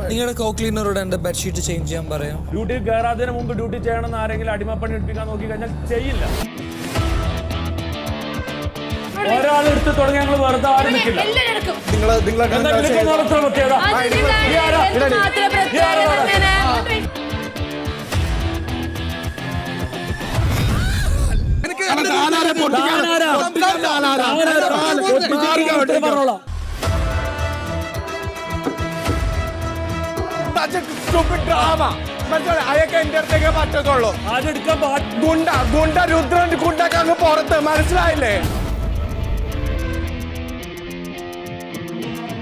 നിങ്ങളുടെ കോ ക്ലീനറോട് എന്റെ bedsheet change ചെയ്യാൻ പറയാം ഡ്യൂട്ടി കയറാതിന് മുമ്പ് ഡ്യൂട്ടി ചെയ്യണമെന്ന് ആരെങ്കിലും അടിമപ്പണി എടുപ്പിക്കാൻ നോക്കി കഴിഞ്ഞാൽ ചെയ്യില്ല ഒരാൾ എടുത്ത് തുടങ്ങി ഞങ്ങൾ വെറുതെ ആരും നിൽക്കില്ല എല്ലാവർക്കും നിങ്ങൾ നിങ്ങളൊക്കെ എന്താ എന്താ നിനക്ക് ചെയ്തത്? നടത്തുന്ന പ്രത്യേകത നീ ആരാ? അതിന് മാത്രം പ്രത്യേകത ഇങ്ങനെ. എനിക്ക് താനാരെ പൊട്ടിക്കാൻ- താനാരാ? പൊട്ടിക്കാൻ താനാരാ? താനാരാ? താൻ പൊട്ടിക്കാൻ മാറിക്കാൻ ഉത്തരം വേണ്ടി. പറഞ്ഞോളാം. That's a stupid drama. മനസ്സിലായോ? അതൊക്കെ എന്റെ അടുത്തേക്ക് പറ്റത്തുള്ളൂ. അതെടുക്കാൻ പാ- ഗുണ്ട ഗുണ്ട രുദ്രൻ ഗുണ്ടൊക്കെ അങ്ങ് പുറത്ത്. മനസ്സിലായില്ലേ?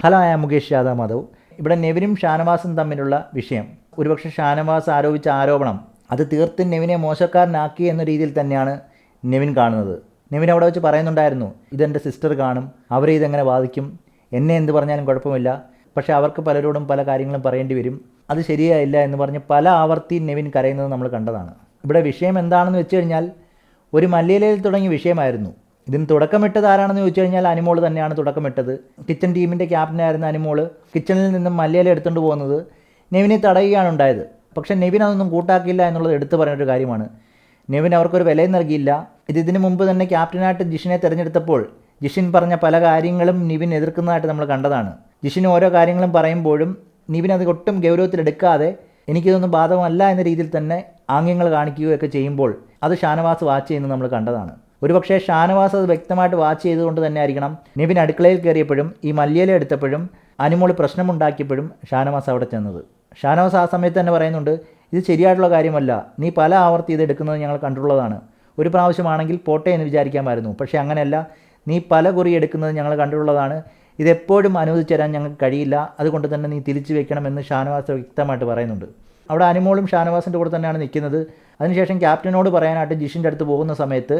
ഹലോ ഞാൻ മുകേഷ് യാദവ്. മാധവ് ഇവിടെ നെവിനും ഷാനവാസും തമ്മിലുള്ള വിഷയം. ഒരുപക്ഷെ ഷാനവാസ് ആരോപിച്ച ആരോപണം അത് തീർത്തും നെവിനെ മോശക്കാരനാക്കി എന്ന രീതിയിൽ തന്നെയാണ് നെവിൻ കാണുന്നത്. നെവിൻ അവിടെ വെച്ച് പറയുന്നുണ്ടായിരുന്നു ഇതെന്റെ സിസ്റ്റർ കാണും. അവരെ ഇതെങ്ങനെ ബാധിക്കും? എന്നെ എന്ത് പറഞ്ഞാലും കുഴപ്പമില്ല. പക്ഷേ അവർക്ക് പലരോടും പല കാര്യങ്ങളും പറയേണ്ടി വരും. അത് ശരിയായില്ല എന്ന് പറഞ്ഞ് പല ആവർത്തി നെവിൻ കരയുന്നത് നമ്മൾ കണ്ടതാണ്. ഇവിടെ വിഷയം എന്താണെന്ന് വെച്ച് കഴിഞ്ഞാൽ ഒരു മല്ലിയിലയിൽ തുടങ്ങിയ വിഷയമായിരുന്നു. ഇതിന് തുടക്കമിട്ടത് ആരാണെന്ന് ചോദിച്ചു കഴിഞ്ഞാൽ അനിമോൾ തന്നെയാണ് തുടക്കമിട്ടത്. കിച്ചൺ ടീമിന്റെ ക്യാപ്റ്റനായിരുന്ന അനിമോൾ കിച്ചണിൽ നിന്നും മല്ലിയില എടുത്തുകൊണ്ട് പോകുന്നത് നെവിനെ തടയുകയാണ് ഉണ്ടായത്. പക്ഷേ നെവിൻ അതൊന്നും കൂട്ടാക്കില്ല എന്നുള്ളത് എടുത്തു പറഞ്ഞൊരു കാര്യമാണ്. നെവിൻ അവർക്കൊരു വിലയും നൽകിയില്ല. ഇത് ഇതിനു മുമ്പ് തന്നെ ക്യാപ്റ്റനായിട്ട് ജിഷിനെ തിരഞ്ഞെടുത്തപ്പോൾ ജിഷിൻ പറഞ്ഞ പല കാര്യങ്ങളും നിവിൻ എതിർക്കുന്നതായിട്ട് നമ്മൾ കണ്ടതാണ്. ജിഷിൻ ഓരോ കാര്യങ്ങളും പറയുമ്പോഴും നിവിൻ അത് ഒട്ടും ഗൗരവത്തിലെടുക്കാതെ എനിക്കിതൊന്നും ബാധകമല്ല എന്ന രീതിയിൽ തന്നെ ആംഗ്യങ്ങൾ കാണിക്കുകയൊക്കെ ചെയ്യുമ്പോൾ അത് ഷാനവാസ് വാച്ച് ചെയ്യുന്നത് നമ്മൾ കണ്ടതാണ്. ഒരുപക്ഷേ ഷാനവാസ് അത് വ്യക്തമായിട്ട് വാച്ച് ചെയ്തുകൊണ്ട് തന്നെ ആയിരിക്കണം. നിവിൻ അടുക്കളയിൽ കയറിയപ്പോഴും ഈ മല്ലിയില എടുത്തപ്പോഴും അനുമോളി പ്രശ്നമുണ്ടാക്കിയപ്പോഴും ഷാനവാസ് അവിടെ ചെന്നത്. ഷാനവാസ് ആ സമയത്ത് തന്നെ പറയുന്നുണ്ട് ഇത് ശരിയായിട്ടുള്ള കാര്യമല്ല. നീ പല ആവർത്തി ഇത് എടുക്കുന്നത് ഞങ്ങൾ കണ്ടിട്ടുള്ളതാണ് ഒരു പ്രാവശ്യമാണെങ്കിൽ പോട്ടെ എന്ന് വിചാരിക്കാമായിരുന്നു പക്ഷേ അങ്ങനെയല്ല. നീ പല കുറി എടുക്കുന്നത് ഞങ്ങൾ കണ്ടിട്ടുള്ളതാണ് ഇതെപ്പോഴും അനുവദിച്ചു തരാൻ ഞങ്ങൾക്ക് കഴിയില്ല. അതുകൊണ്ട് തന്നെ നീ തിരിച്ചു വെക്കണമെന്ന് ഷാനവാസ് വ്യക്തമായിട്ട് പറയുന്നുണ്ട്. അവിടെ അനിമോളും ഷാനവാസിന്റെ കൂടെ തന്നെയാണ് നിൽക്കുന്നത്. അതിനുശേഷം ക്യാപ്റ്റനോട് പറയാനായിട്ട് ജിഷിന്റെ അടുത്ത് പോകുന്ന സമയത്ത്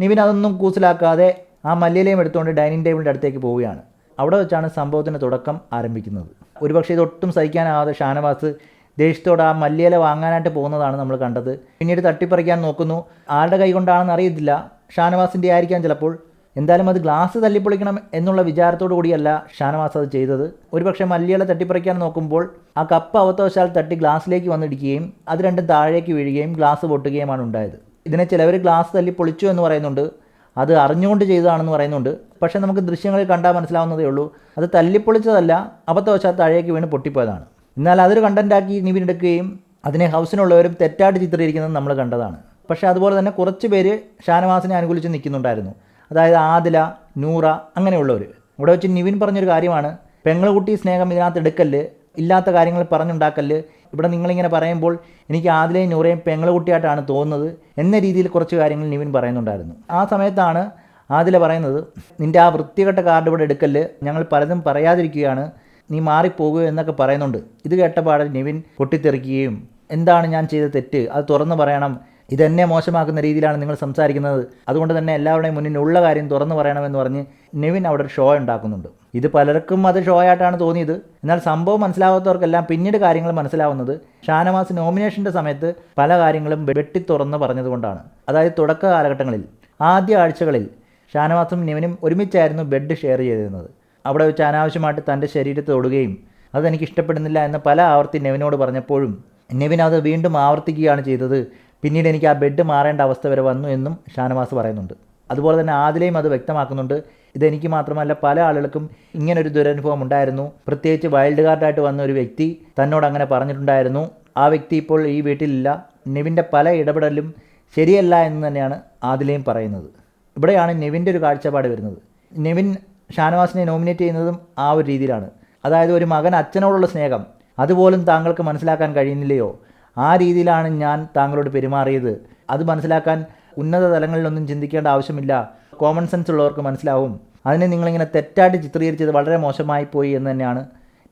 നിവിൻ അതൊന്നും കൂസിലാക്കാതെ ആ മല്ലിയിലയും എടുത്തുകൊണ്ട് ഡൈനിങ് ടേബിളിന്റെ അടുത്തേക്ക് പോവുകയാണ്. അവിടെ വെച്ചാണ് സംഭവത്തിന്റെ തുടക്കം ആരംഭിക്കുന്നത്. ഒരുപക്ഷെ ഇതൊട്ടും സഹിക്കാനാവാതെ ഷാനവാസ് ദേഷ്യത്തോടെ ആ മല്ലിയില വാങ്ങാനായിട്ട് പോകുന്നതാണ് നമ്മൾ കണ്ടത്. പിന്നീട് തട്ടിപ്പറിക്കാൻ നോക്കുന്നു. ആരുടെ കൈ കൊണ്ടാണെന്ന് അറിയത്തില്ല. ഷാനവാസിന്റെ ആയിരിക്കാം ചിലപ്പോൾ എന്തായാലും അത് ഗ്ലാസ് തല്ലിപ്പൊളിക്കണം എന്നുള്ള വിചാരത്തോടു കൂടിയല്ല ഷാനവാസ് അത് ചെയ്തത്. ഒരുപക്ഷെ മല്ലികളെ തട്ടിപ്പറിക്കാൻ നോക്കുമ്പോൾ ആ കപ്പ് അവത്തവശാൽ തട്ടി ഗ്ലാസ്സിലേക്ക് വന്നിടിക്കുകയും അത് രണ്ടും താഴേക്ക് വീഴുകയും ഗ്ലാസ് പൊട്ടുകയുമാണ് ഉണ്ടായത്. ഇതിനെ ചിലവർ ഗ്ലാസ് തല്ലി പൊളിച്ചു എന്ന് പറയുന്നുണ്ട്. അത് അറിഞ്ഞുകൊണ്ട് ചെയ്തതാണെന്ന് പറയുന്നുണ്ട്. പക്ഷേ നമുക്ക് ദൃശ്യങ്ങളിൽ കണ്ടാൽ മനസ്സിലാവുന്നതേ ഉള്ളൂ. അത് തല്ലിപ്പൊളിച്ചതല്ല അബദ്ധവശാൽ താഴേക്ക് വീണ് പൊട്ടിപ്പോയതാണ്. എന്നാൽ അതൊരു കണ്ടന്റാക്കി നിവിൻ എടുക്കുകയും അതിനെ ഹൗസിനുള്ളവരും തെറ്റായിട്ട് ചിത്രീകരിക്കുന്നത് നമ്മൾ കണ്ടതാണ്. പക്ഷേ അതുപോലെ തന്നെ കുറച്ച് പേര് ഷാനവാസിനെ അനുകൂലിച്ച് നിൽക്കുന്നുണ്ടായിരുന്നു. അതായത് ആദില നൂറ അങ്ങനെയുള്ളവർ ഇവിടെ വെച്ച് നിവിൻ പറഞ്ഞൊരു കാര്യമാണ്. പെങ്ങളുകുട്ടി സ്നേഹം ഇതിനകത്ത് എടുക്കല്ല് ഇല്ലാത്ത കാര്യങ്ങൾ പറഞ്ഞുണ്ടാക്കല്ല്. ഇവിടെ നിങ്ങളിങ്ങനെ പറയുമ്പോൾ എനിക്ക് ആദിലയും നൂറയും പെങ്ങളുകുട്ടിയായിട്ടാണ് തോന്നുന്നത് എന്ന രീതിയിൽ കുറച്ച് കാര്യങ്ങൾ നിവിൻ പറയുന്നുണ്ടായിരുന്നു. ആ സമയത്താണ് ആദില പറയുന്നത് നിന്റെ ആ വൃത്തികെട്ട കാർഡ് ഇവിടെ എടുക്കല്ല്. ഞങ്ങൾ പലതും പറയാതിരിക്കുകയാണ്. നീ മാറിപ്പോകുക എന്നൊക്കെ പറയുന്നുണ്ട്. ഇത് കേട്ടപാടെ നിവിൻ പൊട്ടിത്തെറിക്കുകയും എന്താണ് ഞാൻ ചെയ്ത തെറ്റ്? അത് തുറന്നു പറയണം. ഇതെന്നെ മോശമാക്കുന്ന രീതിയിലാണ് നിങ്ങൾ സംസാരിക്കുന്നത്. അതുകൊണ്ട് തന്നെ എല്ലാവരുടെയും മുന്നിൽ ഉള്ള കാര്യം തുറന്നു പറയണമെന്ന് പറഞ്ഞ് നിവിൻ അവിടെ ഒരു ഷോ ഉണ്ടാക്കുന്നുണ്ട്. ഇത് പലർക്കും അത് ഷോ ആയിട്ടാണ് തോന്നിയത്. എന്നാൽ സംഭവം മനസ്സിലാവാത്തവർക്കെല്ലാം പിന്നീട് കാര്യങ്ങൾ മനസ്സിലാവുന്നത് ഷാനവാസ് നോമിനേഷന്റെ സമയത്ത് പല കാര്യങ്ങളും വെട്ടി തുറന്ന് പറഞ്ഞതുകൊണ്ടാണ്. അതായത് തുടക്ക കാലഘട്ടങ്ങളിൽ ആദ്യ ആഴ്ചകളിൽ ഷാനവാസും നിവിനും ഒരുമിച്ചായിരുന്നു ബെഡ് ഷെയർ ചെയ്തിരുന്നത്. അവിടെ വെച്ച് അനാവശ്യമായിട്ട് തന്റെ ശരീരത്തെ തൊടുകയും അതെനിക്ക് ഇഷ്ടപ്പെടുന്നില്ല എന്ന് പല ആവർത്തി നെവിനോട് പറഞ്ഞപ്പോഴും നെവിൻ അത് വീണ്ടും ആവർത്തിക്കുകയാണ് ചെയ്തത് പിന്നീട് എനിക്ക് ആ ബെഡ് മാറേണ്ട അവസ്ഥ വരെ വന്നു എന്നും ഷാനവാസ് പറയുന്നുണ്ട്. അതുപോലെ തന്നെ ആദിലയും അത് വ്യക്തമാക്കുന്നുണ്ട്. ഇതെനിക്ക് മാത്രമല്ല പല ആളുകൾക്കും ഇങ്ങനൊരു ദുരനുഭവം ഉണ്ടായിരുന്നു. പ്രത്യേകിച്ച് വൈൽഡ് കാർഡായിട്ട് വന്ന ഒരു വ്യക്തി തന്നോട് അങ്ങനെ പറഞ്ഞിട്ടുണ്ടായിരുന്നു. ആ വ്യക്തി ഇപ്പോൾ ഈ വീട്ടിലില്ല. നിവിന്റെ പല ഇടപെടലും ശരിയല്ല എന്ന് തന്നെയാണ് ആദിലയും പറയുന്നത്. ഇവിടെയാണ് നിവിന്റെ ഒരു കാഴ്ചപ്പാട് വരുന്നത്. നിവിൻ ഷാനവാസിനെ നോമിനേറ്റ് ചെയ്യുന്നതും ആ ഒരു രീതിയിലാണ്. അതായത് ഒരു മകൻ അച്ഛനോടുള്ള സ്നേഹം അതുപോലും താങ്കൾക്ക് മനസ്സിലാക്കാൻ കഴിയുന്നില്ലയോ? ആ രീതിയിലാണ് ഞാൻ താങ്കളോട് പെരുമാറിയത്. അത് മനസ്സിലാക്കാൻ ഉന്നത തലങ്ങളിലൊന്നും ചിന്തിക്കേണ്ട ആവശ്യമില്ല. കോമൺ സെൻസ് ഉള്ളവർക്ക് മനസ്സിലാവും. അതിനെ നിങ്ങളിങ്ങനെ തെറ്റായിട്ട് ചിത്രീകരിച്ചത് വളരെ മോശമായി പോയി എന്ന് തന്നെയാണ്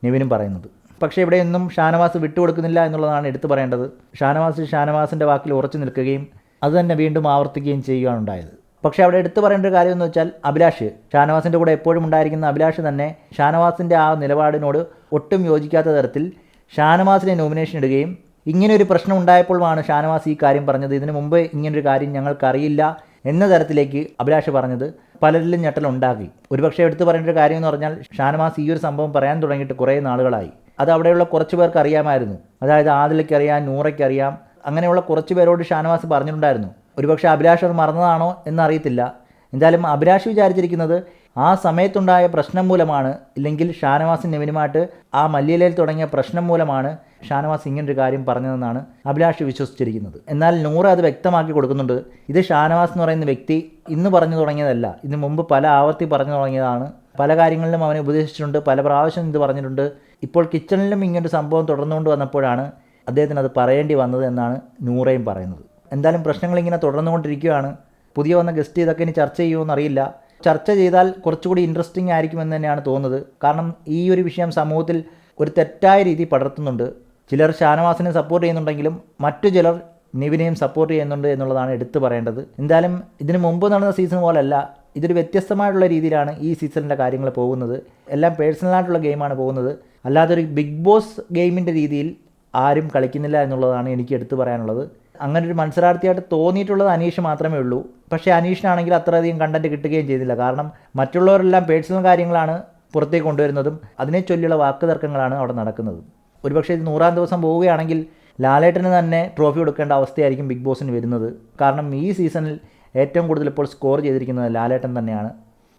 നിവിനും പറയുന്നത്. പക്ഷേ ഇവിടെയൊന്നും ഷാനവാസ് വിട്ടുകൊടുക്കുന്നില്ല എന്നുള്ളതാണ് എടുത്തു പറയേണ്ടത്. ഷാനവാസ് ഷാനവാസിന്റെ വാക്കിൽ ഉറച്ചു നിൽക്കുകയും അത് തന്നെ വീണ്ടും ആവർത്തിക്കുകയും ചെയ്യുകയാണ് ഉണ്ടായത്. പക്ഷേ അവിടെ എടുത്തു പറയേണ്ട ഒരു കാര്യം എന്ന് വെച്ചാൽ അഭിലാഷ് ഷാനവാസിന്റെ കൂടെ എപ്പോഴും ഉണ്ടായിരിക്കുന്ന അഭിലാഷ് തന്നെ ഷാനവാസിന്റെ ആ നിലപാടിനോട് ഒട്ടും യോജിക്കാത്ത തരത്തിൽ ഷാനവാസിനെ നോമിനേഷൻ ഇടുകയും ഇങ്ങനെ ഒരു പ്രശ്നം ഉണ്ടായപ്പോഴാണ് ഷാനവാസ് ഈ കാര്യം പറഞ്ഞത്. ഇതിനു മുമ്പ് ഇങ്ങനൊരു കാര്യം ഞങ്ങൾക്കറിയില്ല എന്ന തരത്തിലേക്ക് അഭിലാഷ് പറഞ്ഞത് പലരിലും ഞെട്ടലുണ്ടാക്കി ഒരുപക്ഷെ എടുത്തു പറയേണ്ട ഒരു കാര്യം എന്ന് പറഞ്ഞാൽ ഷാനവാസ് ഈ ഒരു സംഭവം പറയാൻ തുടങ്ങിയിട്ട് കുറേ നാളുകളായി. അത് അവിടെയുള്ള കുറച്ച് പേർക്ക് അറിയാമായിരുന്നു. അതായത് ആദിലയ്ക്ക് അറിയാം നൂറയ്ക്ക് അറിയാം അങ്ങനെയുള്ള കുറച്ച് പേരോട് ഷാനവാസ് പറഞ്ഞിട്ടുണ്ടായിരുന്നു. ഒരുപക്ഷെ അഭിലാഷ് അത് മറന്നതാണോ എന്നറിയത്തില്ല. എന്തായാലും അഭിലാഷ് വിചാരിച്ചിരിക്കുന്നത് ആ സമയത്തുണ്ടായ പ്രശ്നം മൂലമാണ് ഇല്ലെങ്കിൽ ഷാനവാസ് നെവിനുമായിട്ട് ആ മല്ലിയിലയിൽ തുടങ്ങിയ പ്രശ്നം മൂലമാണ് ഷാനവാസ് ഇങ്ങനൊരു കാര്യം പറഞ്ഞതെന്നാണ് അഭിലാഷ് വിശ്വസിച്ചിരിക്കുന്നത്. എന്നാൽ നൂറ് അത് വ്യക്തമാക്കി കൊടുക്കുന്നുണ്ട്. ഇത് ഷാനവാസ് എന്ന് പറയുന്ന വ്യക്തി ഇന്ന് പറഞ്ഞു തുടങ്ങിയതല്ല. ഇന്ന് മുമ്പ് പല ആവർത്തി പറഞ്ഞു തുടങ്ങിയതാണ്. പല കാര്യങ്ങളിലും അവനെ ഉപദേശിച്ചിട്ടുണ്ട്. പല പ്രാവശ്യം ഇത് പറഞ്ഞിട്ടുണ്ട്. ഇപ്പോൾ കിച്ചണിലും ഇങ്ങനൊരു സംഭവം തുടർന്നുകൊണ്ട് വന്നപ്പോഴാണ് അദ്ദേഹത്തിന് അത് പറയേണ്ടി വന്നത് എന്നാണ് നൂറയും പറയുന്നത്. എന്തായാലും പ്രശ്നങ്ങൾ ഇങ്ങനെ തുടർന്നുകൊണ്ടിരിക്കുകയാണ്. പുതിയ വന്ന ഗസ്റ്റ് ഇതൊക്കെ ഇനി ചർച്ച ചെയ്യുമോ അറിയില്ല ചർച്ച ചെയ്താൽ കുറച്ചുകൂടി ഇൻട്രസ്റ്റിംഗ് ആയിരിക്കുമെന്ന് തന്നെയാണ് തോന്നുന്നത്. കാരണം ഈ ഒരു വിഷയം സമൂഹത്തിൽ ഒരു തെറ്റായ രീതി പടർത്തുന്നുണ്ട്. ചിലർ ഷാനവാസിനെ സപ്പോർട്ട് ചെയ്യുന്നുണ്ടെങ്കിലും മറ്റു ചിലർ നിവിനെയും സപ്പോർട്ട് ചെയ്യുന്നുണ്ട് എന്നുള്ളതാണ് എടുത്തു പറയേണ്ടത്. എന്തായാലും ഇതിന് മുമ്പ് നടന്ന സീസൺ പോലല്ല ഇതൊരു വ്യത്യസ്തമായിട്ടുള്ള രീതിയിലാണ് ഈ സീസണിന്റെ കാര്യങ്ങൾ പോകുന്നത്. എല്ലാം പേഴ്സണലായിട്ടുള്ള ഗെയിമാണ് പോകുന്നത്. അല്ലാതെ ഒരു ബിഗ് ബോസ് ഗെയിമിന്റെ രീതിയിൽ ആരും കളിക്കുന്നില്ല എന്നുള്ളതാണ് എനിക്ക് എടുത്തു പറയാനുള്ളത്. അങ്ങനെ ഒരു മത്സരാർത്ഥിയായിട്ട് തോന്നിയിട്ടുള്ളത് അനീഷ് മാത്രമേ ഉള്ളൂ. പക്ഷേ അനീഷിനാണെങ്കിൽ അത്രയധികം കണ്ടന്റ് കിട്ടുകയും ചെയ്തില്ല. കാരണം മറ്റുള്ളവരെല്ലാം പേഴ്സണൽ കാര്യങ്ങളാണ് പുറത്തേക്ക് കൊണ്ടുവരുന്നതും അതിനെ ചൊല്ലിയുള്ള വാക്ക് തർക്കങ്ങളാണ് അവിടെ നടക്കുന്നത്. ഒരുപക്ഷെ ഇത് നൂറാം ദിവസം പോവുകയാണെങ്കിൽ ലാലേട്ടന് തന്നെ ട്രോഫി കൊടുക്കേണ്ട അവസ്ഥയായിരിക്കും ബിഗ് ബോസിന് വരുന്നത്. കാരണം ഈ സീസണിൽ ഏറ്റവും കൂടുതൽ ഇപ്പോൾ സ്കോർ ചെയ്തിരിക്കുന്നത് ലാലേട്ടൻ തന്നെയാണ്.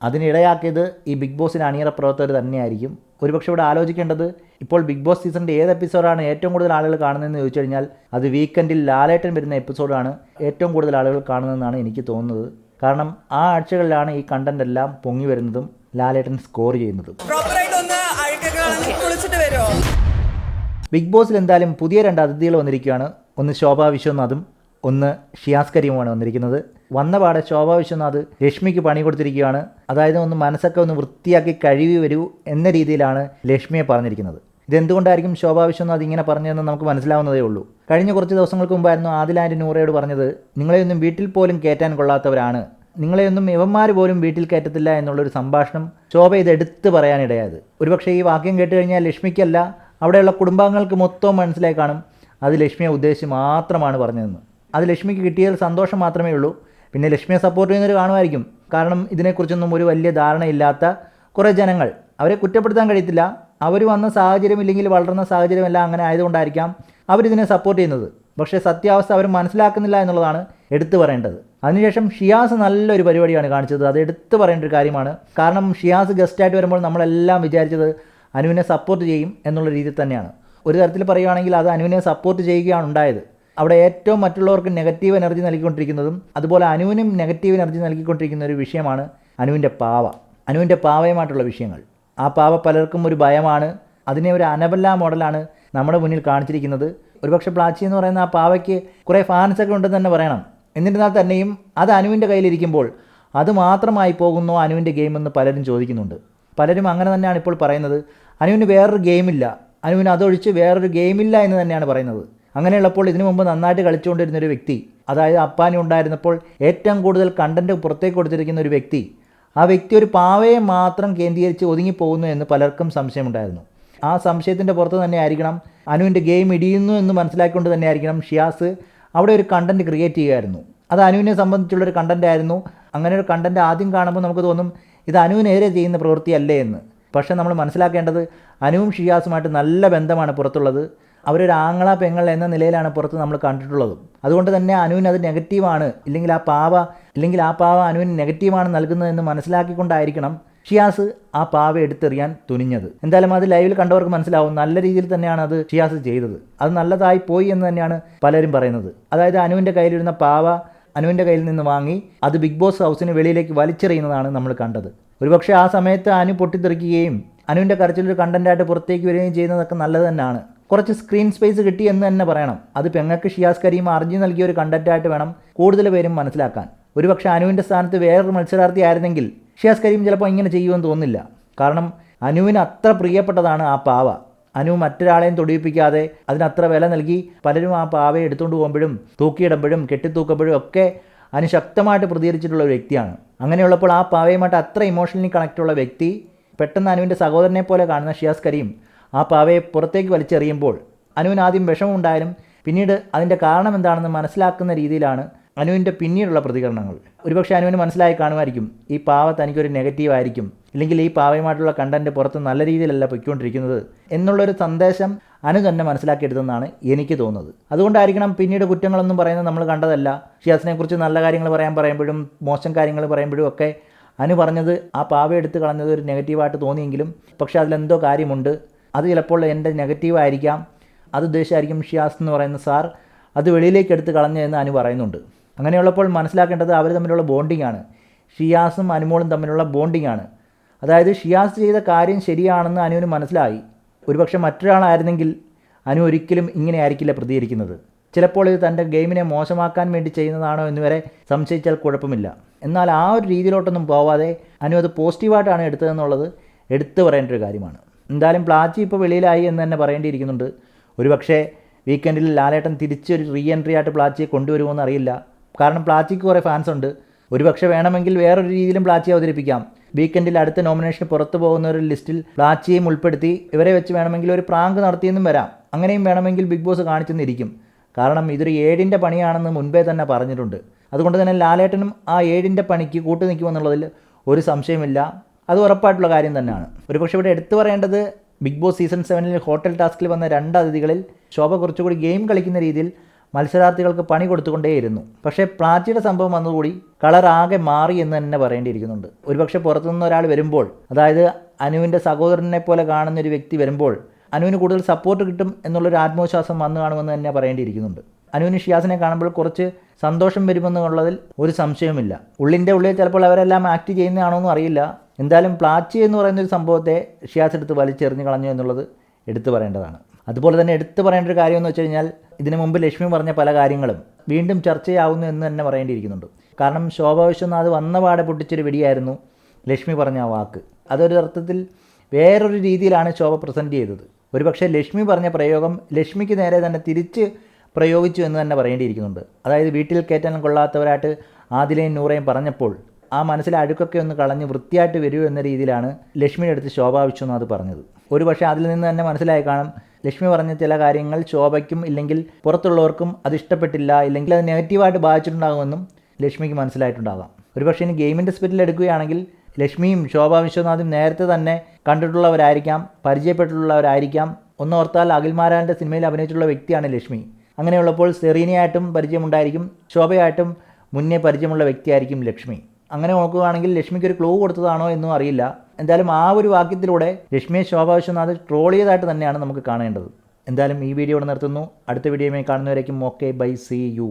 അതിനിടയാക്കിയത് ഈ ബിഗ് ബോസിന് അണിയറ പ്രവർത്തകർ തന്നെയായിരിക്കും. ഒരുപക്ഷെ ഇവിടെ ആലോചിക്കേണ്ടത് ഇപ്പോൾ ബിഗ് ബോസ് സീസണിന്റെ ഏത് എപ്പിസോഡാണ് ഏറ്റവും കൂടുതൽ ആളുകൾ കാണുന്നതെന്ന് ചോദിച്ചു കഴിഞ്ഞാൽ അത് വീക്കെൻഡിൽ ലാലേട്ടൻ വരുന്ന എപ്പിസോഡാണ് ഏറ്റവും കൂടുതൽ ആളുകൾ കാണുന്നതെന്നാണ് എനിക്ക് തോന്നുന്നത്. കാരണം ആ ആഴ്ചകളിലാണ് ഈ കണ്ടന്റ് എല്ലാം പൊങ്ങി വരുന്നതും ലാലേട്ടൻ സ്കോർ ചെയ്യുന്നതും. ബിഗ് ബോസിൽ എന്തായാലും പുതിയ രണ്ട് അതിഥികൾ വന്നിരിക്കുകയാണ്. ഒന്ന് ശോഭാ വിശ്വനാഥും ഒന്ന് ഷിയാസ് കരീമുമാണ് വന്നിരിക്കുന്നത്. വന്ന പാടെ ശോഭ വിശ്വനാഥ് ലക്ഷ്മിക്ക് പണി കൊടുത്തിരിക്കുകയാണ്. അതായത് ഒന്ന് മനസ്സൊക്കെ ഒന്ന് വൃത്തിയാക്കി കഴുകി വരൂ എന്ന രീതിയിലാണ് ലക്ഷ്മിയെ പറഞ്ഞിരിക്കുന്നത്. ഇതെന്തുകൊണ്ടായിരിക്കും ശോഭ വിശ്വനാഥ് ഇങ്ങനെ പറഞ്ഞതെന്ന് നമുക്ക് മനസ്സിലാവുന്നതേ ഉള്ളൂ. കഴിഞ്ഞ കുറച്ച് ദിവസങ്ങൾക്ക് മുമ്പായിരുന്നു ആദിലാന്റെ നൂറയോട് പറഞ്ഞത് നിങ്ങളെയൊന്നും വീട്ടിൽ പോലും കയറ്റാൻ കൊള്ളാത്തവരാണ്. നിങ്ങളെയൊന്നും ഇവന്മാർ പോലും വീട്ടിൽ കയറ്റത്തില്ല എന്നുള്ളൊരു സംഭാഷണം ശോഭ ഇത് എടുത്തു പറയാനിടയായത്. ഒരുപക്ഷേ ഈ വാക്യം കേട്ട് കഴിഞ്ഞാൽ ലക്ഷ്മിക്കല്ല അവിടെയുള്ള കുടുംബാംഗങ്ങൾക്ക് മൊത്തം മനസ്സിലായി കാണും. അത് ലക്ഷ്മിയെ ഉദ്ദേശിച്ച് മാത്രമാണ് പറഞ്ഞതെന്ന്. അത് ലക്ഷ്മിക്ക് കിട്ടിയതിൽ സന്തോഷം മാത്രമേ ഉള്ളൂ. പിന്നെ ലക്ഷ്മിയെ സപ്പോർട്ട് ചെയ്യുന്നവർ കാണുമായിരിക്കും. കാരണം ഇതിനെക്കുറിച്ചൊന്നും ഒരു വലിയ ധാരണയില്ലാത്ത കുറേ ജനങ്ങൾ. അവരെ കുറ്റപ്പെടുത്താൻ കഴിയത്തില്ല. അവർ വന്ന സാഹചര്യം ഇല്ലെങ്കിൽ വളർന്ന സാഹചര്യം എല്ലാം അങ്ങനെ ആയതുകൊണ്ടായിരിക്കാം അവരിതിനെ സപ്പോർട്ട് ചെയ്യുന്നത്. പക്ഷേ സത്യാവസ്ഥ അവർ മനസ്സിലാക്കുന്നില്ല എന്നുള്ളതാണ് എടുത്തു പറയേണ്ടത്. അതിനുശേഷം ഷിയാസ് നല്ലൊരു പരിപാടിയാണ് കാണിച്ചത്. അത് എടുത്തു പറയേണ്ട ഒരു കാര്യമാണ്. കാരണം ഷിയാസ് ഗസ്റ്റായിട്ട് വരുമ്പോൾ നമ്മളെല്ലാം വിചാരിച്ചത് അനുവിനെ സപ്പോർട്ട് ചെയ്യും എന്നുള്ള രീതിയിൽ തന്നെയാണ്. ഒരു തരത്തിൽ പറയുകയാണെങ്കിൽ അത് അനുവിനെ സപ്പോർട്ട് ചെയ്യുകയാണ് ഉണ്ടായത്. അവിടെ ഏറ്റവും മറ്റുള്ളവർക്ക് നെഗറ്റീവ് എനർജി നൽകിക്കൊണ്ടിരിക്കുന്നതും അതുപോലെ അനുവിനും നെഗറ്റീവ് എനർജി നൽകിക്കൊണ്ടിരിക്കുന്ന ഒരു വിഷയമാണ് അനുവിന്റെ പാവ. അനുവിന്റെ പാവയുമായിട്ടുള്ള വിഷയങ്ങൾ. ആ പാവ പലർക്കും ഒരു ഭയമാണ്. അതിനെ ഒരു അനബല്ല മോഡലാണ് നമ്മുടെ മുന്നിൽ കാണിച്ചിരിക്കുന്നത്. ഒരുപക്ഷെ പ്ലാച്ചി എന്ന് പറയുന്ന ആ പാവയ്ക്ക് കുറേ ഫാൻസൊക്കെ ഉണ്ടെന്ന് തന്നെ പറയണം. എന്നിരുന്നാൽ തന്നെയും അത് അനുവിന്റെ കയ്യിലിരിക്കുമ്പോൾ അത് മാത്രമായി പോകുന്നു അനുവിന്റെ ഗെയിമെന്ന് പലരും ചോദിക്കുന്നുണ്ട്. പലരും അങ്ങനെ തന്നെയാണ് ഇപ്പോൾ പറയുന്നത്. അനുവിന് വേറൊരു ഗെയിമില്ല അനുവിന് അതൊഴിച്ച് വേറൊരു ഗെയിമില്ല എന്ന് തന്നെയാണ് പറയുന്നത്. അങ്ങനെയുള്ളപ്പോൾ ഇതിനു മുമ്പ് നന്നായിട്ട് കളിച്ചുകൊണ്ടിരുന്ന ഒരു വ്യക്തി അതായത് അപ്പാനി ഉണ്ടായിരുന്നപ്പോൾ ഏറ്റവും കൂടുതൽ കണ്ടന്റ് പുറത്തേക്ക് കൊടുത്തിരിക്കുന്ന ഒരു വ്യക്തി ആ വ്യക്തി ഒരു പാവയെ മാത്രം കേന്ദ്രീകരിച്ച് ഒതുങ്ങിപ്പോകുന്നു എന്ന് പലർക്കും സംശയമുണ്ടായിരുന്നു. ആ സംശയത്തിന്റെ പുറത്ത് തന്നെ ആയിരിക്കണം അനുവിന്റെ ഗെയിം ഇടിയുന്നു എന്ന് മനസ്സിലാക്കിക്കൊണ്ട് തന്നെ ആയിരിക്കണം ഷിയാസ് അവിടെ ഒരു കണ്ടന്റ് ക്രിയേറ്റ് ചെയ്യുമായിരുന്നു അത് അനുവിനെ സംബന്ധിച്ചുള്ളൊരു കണ്ടന്റ് ആയിരുന്നു. അങ്ങനെ ഒരു കണ്ടന്റ് ആദ്യം കാണുമ്പോൾ നമുക്ക് തോന്നും ഇത് അനുവിനെതിരെ ചെയ്യുന്ന പ്രവൃത്തിയല്ലേ എന്ന്. പക്ഷേ നമ്മൾ മനസ്സിലാക്കേണ്ടത് അനുവും ഷിയാസുമായിട്ട് നല്ല ബന്ധമാണ് പുറത്തുള്ളത്. അവരൊരു ആങ്ങള പെങ്ങൾ എന്ന നിലയിലാണ് പുറത്ത് നമ്മൾ കണ്ടിട്ടുള്ളതും. അതുകൊണ്ട് തന്നെ അനുവിന് അത് നെഗറ്റീവാണ് ഇല്ലെങ്കിൽ ആ പാവ ഇല്ലെങ്കിൽ ആ പാവ അനുവിന് നെഗറ്റീവാണ് നൽകുന്നതെന്ന് മനസ്സിലാക്കിക്കൊണ്ടായിരിക്കണം ഷിയാസ് ആ പാവ എടുത്തെറിയാൻ തുനിഞ്ഞത്. എന്തായാലും അത് ലൈവിൽ കണ്ടവർക്ക് മനസ്സിലാവും. നല്ല രീതിയിൽ തന്നെയാണ് അത് ഷിയാസ് ചെയ്തത്. അത് നല്ലതായി പോയി എന്ന് തന്നെയാണ് പലരും പറയുന്നത്. അതായത് അനുവിന്റെ കയ്യിലിരുന്ന പാവ അനുവിന്റെ കയ്യിൽ നിന്ന് വാങ്ങി അത് ബിഗ് ബോസ് ഹൗസിന് വെളിയിലേക്ക് വലിച്ചെറിയുന്നതാണ് നമ്മൾ കണ്ടത്. ഒരുപക്ഷെ ആ സമയത്ത് അനു പൊട്ടിത്തെറിക്കുകയും അനുവിന്റെ കരച്ചിലൊരു കണ്ടന്റായിട്ട് പുറത്തേക്ക് വരികയും ചെയ്യുന്നതൊക്കെ നല്ലത് തന്നെയാണ്. കുറച്ച് സ്ക്രീൻ സ്പേസ് കിട്ടി എന്ന് തന്നെ പറയണം. അത് പെങ്ങക്ക് ഷിയാസ് കരീം അർജി നൽകിയ ഒരു കണ്ടന്റായിട്ട് വേണം കൂടുതൽ പേരും മനസ്സിലാക്കാൻ. ഒരുപക്ഷെ അനുവിന്റെ സ്ഥാനത്ത് വേറൊരു മത്സരാർത്ഥി ആയിരുന്നെങ്കിൽ ഷിയാസ് കരീം ചിലപ്പോൾ ഇങ്ങനെ ചെയ്യുമെന്ന് തോന്നുന്നില്ല. കാരണം അനുവിന് അത്ര പ്രിയപ്പെട്ടതാണ് ആ പാവ. അനു മറ്റൊരാളെയും തൊടിയിപ്പിക്കാതെ അതിനത്ര വില നൽകി പലരും ആ പാവയെ എടുത്തുകൊണ്ട് പോകുമ്പോഴും തൂക്കിയിടുമ്പോഴും കെട്ടിത്തൂക്കുമ്പോഴും ഒക്കെ അനു ശക്തമായിട്ട് പ്രതികരിച്ചിട്ടുള്ള ഒരു വ്യക്തിയാണ്. അങ്ങനെയുള്ളപ്പോൾ ആ പാവയുമായിട്ട് അത്ര ഇമോഷണലി കണക്റ്റുള്ള വ്യക്തി പെട്ടെന്ന് അനുവിന്റെ സഹോദരനെ പോലെ കാണുന്ന ഷിയാസ് കരീം ആ പാവയെ പുറത്തേക്ക് വലിച്ചെറിയുമ്പോൾ അനുവിന് ആദ്യം വിഷമമുണ്ടായാലും പിന്നീട് അതിന്റെ കാരണം എന്താണെന്ന് മനസ്സിലാക്കുന്ന രീതിയിലാണ് അനുവിന്റെ പിന്നീടുള്ള പ്രതികരണങ്ങൾ. ഒരുപക്ഷെ അനുവിന് മനസ്സിലായി കാണുമായിരിക്കും ഈ പാവ തനിക്കൊരു നെഗറ്റീവ് ആയിരിക്കും. ഇല്ലെങ്കിൽ ഈ പാവയുമായിട്ടുള്ള കണ്ടന്റ് പുറത്ത് നല്ല രീതിയിലല്ല പൊയ്ക്കൊണ്ടിരിക്കുന്നത് എന്നുള്ളൊരു സന്ദേശം അനു തന്നെ മനസ്സിലാക്കിയെടുത്തെന്നാണ് എനിക്ക് തോന്നുന്നത്. അതുകൊണ്ടായിരിക്കണം പിന്നീട് കുറ്റങ്ങളൊന്നും പറയുന്നത് നമ്മൾ കണ്ടതല്ല. ഷിയാസിനെക്കുറിച്ച് നല്ല കാര്യങ്ങൾ പറയാൻ പറയുമ്പോഴും മോശം കാര്യങ്ങൾ പറയുമ്പോഴും ഒക്കെ അനു പറഞ്ഞത് ആ പാവ എടുത്ത് കളഞ്ഞത് ഒരു നെഗറ്റീവായിട്ട് തോന്നിയെങ്കിലും പക്ഷേ അതിലെന്തോ കാര്യമുണ്ട്. അത് ചിലപ്പോൾ എന്റെ നെഗറ്റീവ് ആയിരിക്കാം. അത് ഉദ്ദേശമായിരിക്കും ഷിയാസ് എന്ന് പറയുന്ന സാർ അത് വെളിയിലേക്ക് എടുത്ത് കളഞ്ഞതെന്ന് അനു പറയുന്നുണ്ട്. അങ്ങനെയുള്ളപ്പോൾ മനസ്സിലാക്കേണ്ടത് അവർ തമ്മിലുള്ള ബോണ്ടിങ് ആണ്. ഷിയാസും അനുമോളും തമ്മിലുള്ള ബോണ്ടിങ് ആണ്. അതായത് ഷിയാസ് ചെയ്ത കാര്യം ശരിയാണെന്ന് അനുവിന് മനസ്സിലായി. ഒരുപക്ഷെ മറ്റൊരാളായിരുന്നെങ്കിൽ അനു ഒരിക്കലും ഇങ്ങനെ ആയിരിക്കില്ല പ്രതികരിക്കുന്നത്. ചിലപ്പോൾ ഇത് തന്റെ ഗെയിമിനെ മോശമാക്കാൻ വേണ്ടി ചെയ്യുന്നതാണോ എന്ന് വരെ സംശയിച്ചാൽ കുഴപ്പമില്ല. എന്നാൽ ആ ഒരു രീതിയിലോട്ടൊന്നും പോവാതെ അനു അത് പോസിറ്റീവായിട്ടാണ് എടുത്തതെന്നുള്ളത് എടുത്തു പറയേണ്ട ഒരു കാര്യമാണ്. എന്തായാലും പ്ലാച്ചി ഇപ്പോൾ വെളിയിലായി എന്ന് തന്നെ പറയേണ്ടിയിരിക്കുന്നുണ്ട്. ഒരു പക്ഷേ വീക്കെൻഡിൽ ലാലേട്ടൻ തിരിച്ചൊരു റീ എൻട്രി ആയിട്ട് പ്ലാച്ചിയെ കൊണ്ടുവരുമോ അറിയില്ല. കാരണം പ്ലാച്ചിക്ക് കുറേ ഫാൻസ് ഉണ്ട്. ഒരു പക്ഷേ വേണമെങ്കിൽ വേറൊരു രീതിയിലും പ്ലാച്ചി അവതരിപ്പിക്കാം. വീക്കെൻഡിൽ അടുത്ത നോമിനേഷൻ പുറത്തു പോകുന്ന ഒരു ലിസ്റ്റിൽ പ്ലാച്ചിയും ഉൾപ്പെടുത്തി ഇവരെ വെച്ച് വേണമെങ്കിൽ ഒരു പ്രാങ്ക് നടത്തിയെന്നും വരാം. അങ്ങനെയും വേണമെങ്കിൽ ബിഗ് ബോസ് കാണിച്ചെന്നിരിക്കും. കാരണം ഇതൊരു ഏഴിന്റെ പണിയാണെന്ന് മുൻപേ തന്നെ പറഞ്ഞിട്ടുണ്ട്. അതുകൊണ്ട് തന്നെ ലാലേട്ടനും ആ ഏഴിന്റെ പണിക്ക് കൂട്ടു നിൽക്കുമെന്നുള്ളതിൽ ഒരു സംശയമില്ല. അത് ഉറപ്പായിട്ടുള്ള കാര്യം തന്നെയാണ്. ഒരുപക്ഷെ ഇവിടെ എടുത്തു പറയേണ്ടത് ബിഗ് ബോസ് സീസൺ സെവനിൽ ഹോട്ടൽ ടാസ്കിൽ വന്ന രണ്ട് അതിഥികളിൽ ശോഭ കുറച്ചുകൂടി ഗെയിം കളിക്കുന്ന രീതിയിൽ മത്സരാർത്ഥികൾക്ക് പണി കൊടുത്തുകൊണ്ടേയിരുന്നു. പക്ഷേ പ്ലാറ്റിയുടെ സംഭവം വന്നുകൂടി കളർ ആകെ മാറി എന്ന് തന്നെ പറയേണ്ടിയിരിക്കുന്നുണ്ട്. ഒരുപക്ഷെ പുറത്തുനിന്ന് ഒരാൾ വരുമ്പോൾ അതായത് അനുവിന്റെ സഹോദരനെ പോലെ കാണുന്ന ഒരു വ്യക്തി വരുമ്പോൾ അനുവിന് കൂടുതൽ സപ്പോർട്ട് കിട്ടും എന്നുള്ളൊരു ആത്മവിശ്വാസം വന്നു കാണുമെന്ന് തന്നെ പറയേണ്ടിയിരിക്കുന്നുണ്ട്. അനുവിന് ഷിയാസിനെ കാണുമ്പോൾ കുറച്ച് സന്തോഷം വരുമെന്നുള്ളതിൽ ഒരു സംശയവുമില്ല. ഉള്ളിന്റെ ഉള്ളിൽ ചിലപ്പോൾ അവരെല്ലാം ആക്ട് ചെയ്യുന്നതാണോ എന്നും അറിയില്ല. എന്തായാലും പ്ലാച്ചി എന്ന് പറയുന്ന ഒരു സംഭവത്തെ ഷിയാസ് എടുത്ത് വലിച്ചെറിഞ്ഞ് കളഞ്ഞു എന്നുള്ളത് എടുത്തു പറയേണ്ടതാണ്. അതുപോലെ തന്നെ എടുത്തു പറയേണ്ട ഒരു കാര്യം എന്ന് വെച്ച് കഴിഞ്ഞാൽ ഇതിനു മുമ്പ് ലക്ഷ്മി പറഞ്ഞ പല കാര്യങ്ങളും വീണ്ടും ചർച്ചയാവുന്നു എന്ന് തന്നെ പറയേണ്ടിയിരിക്കുന്നുണ്ട്. കാരണം ശോഭ വിശ്വനാഥ് വന്ന പാടെ പൊട്ടിച്ചൊരു വെടിയായിരുന്നു ലക്ഷ്മി പറഞ്ഞ ആ വാക്ക്. അതൊരു അർത്ഥത്തിൽ വേറൊരു രീതിയിലാണ് ശോഭ പ്രസന്റ് ചെയ്തത്. ഒരുപക്ഷെ ലക്ഷ്മി പറഞ്ഞ പ്രയോഗം ലക്ഷ്മിക്ക് നേരെ തന്നെ തിരിച്ച് പ്രയോഗിച്ചു എന്ന് തന്നെ പറയേണ്ടിയിരിക്കുന്നുണ്ട്. അതായത് വീട്ടിൽ കയറ്റാൻ കൊള്ളാത്തവരായിട്ട് ആദിലയും നൂറയും പറഞ്ഞപ്പോൾ ആ മനസ്സിലെ അഴുക്കൊക്കെ ഒന്ന് കളഞ്ഞ് വൃത്തിയായിട്ട് വരൂ എന്ന രീതിയിലാണ് ലക്ഷ്മിയുടെ അടുത്ത് ശോഭ വിശ്വനാഥ് പറഞ്ഞത്. ഒരു പക്ഷേ അതിൽ നിന്ന് തന്നെ മനസ്സിലായി കാണും ലക്ഷ്മി പറഞ്ഞ ചില കാര്യങ്ങൾ ശോഭയ്ക്കും ഇല്ലെങ്കിൽ പുറത്തുള്ളവർക്കും അത് ഇഷ്ടപ്പെട്ടില്ല ഇല്ലെങ്കിൽ അത് നെഗറ്റീവായിട്ട് ബാധിച്ചിട്ടുണ്ടാകുമെന്നും ലക്ഷ്മിക്ക് മനസ്സിലായിട്ടുണ്ടാകാം. ഒരുപക്ഷെ ഇനി ഗെയിമിന്റെ സ്പിരിറ്റിൽ എടുക്കുകയാണെങ്കിൽ ലക്ഷ്മിയും ശോഭ വിശ്വനാഥും നേരത്തെ തന്നെ കണ്ടിട്ടുള്ളവരായിരിക്കാം പരിചയപ്പെട്ടിട്ടുള്ളവരായിരിക്കാം. ഒന്നോർത്താൽ അഖിൽമാരാന്റെ സിനിമയിൽ അഭിനയിച്ചിട്ടുള്ള വ്യക്തിയാണ് ലക്ഷ്മി. അങ്ങനെയുള്ളപ്പോൾ സെറീനയായിട്ടും പരിചയമുണ്ടായിരിക്കും ശോഭയായിട്ടും മുന്നേ പരിചയമുള്ള വ്യക്തിയായിരിക്കും ലക്ഷ്മി. അങ്ങനെ നോക്കുകയാണെങ്കിൽ ലക്ഷ്മിക്ക് ഒരു ക്ലൂ കൊടുത്തതാണോ എന്നും അറിയില്ല. എന്തായാലും ആ ഒരു വാക്യത്തിലൂടെ ലക്ഷ്മിയെ ശോഭാ വിശ്വനാഥ് ട്രോൾ ചെയ്തതായിട്ട് തന്നെയാണ് നമുക്ക് കാണേണ്ടത്. എന്തായാലും ഈ വീഡിയോ ഇവിടെ നിർത്തുന്നു. അടുത്ത വീഡിയോയുമായി കാണുന്നവരേക്കും ഓക്കെ ബൈ സി യു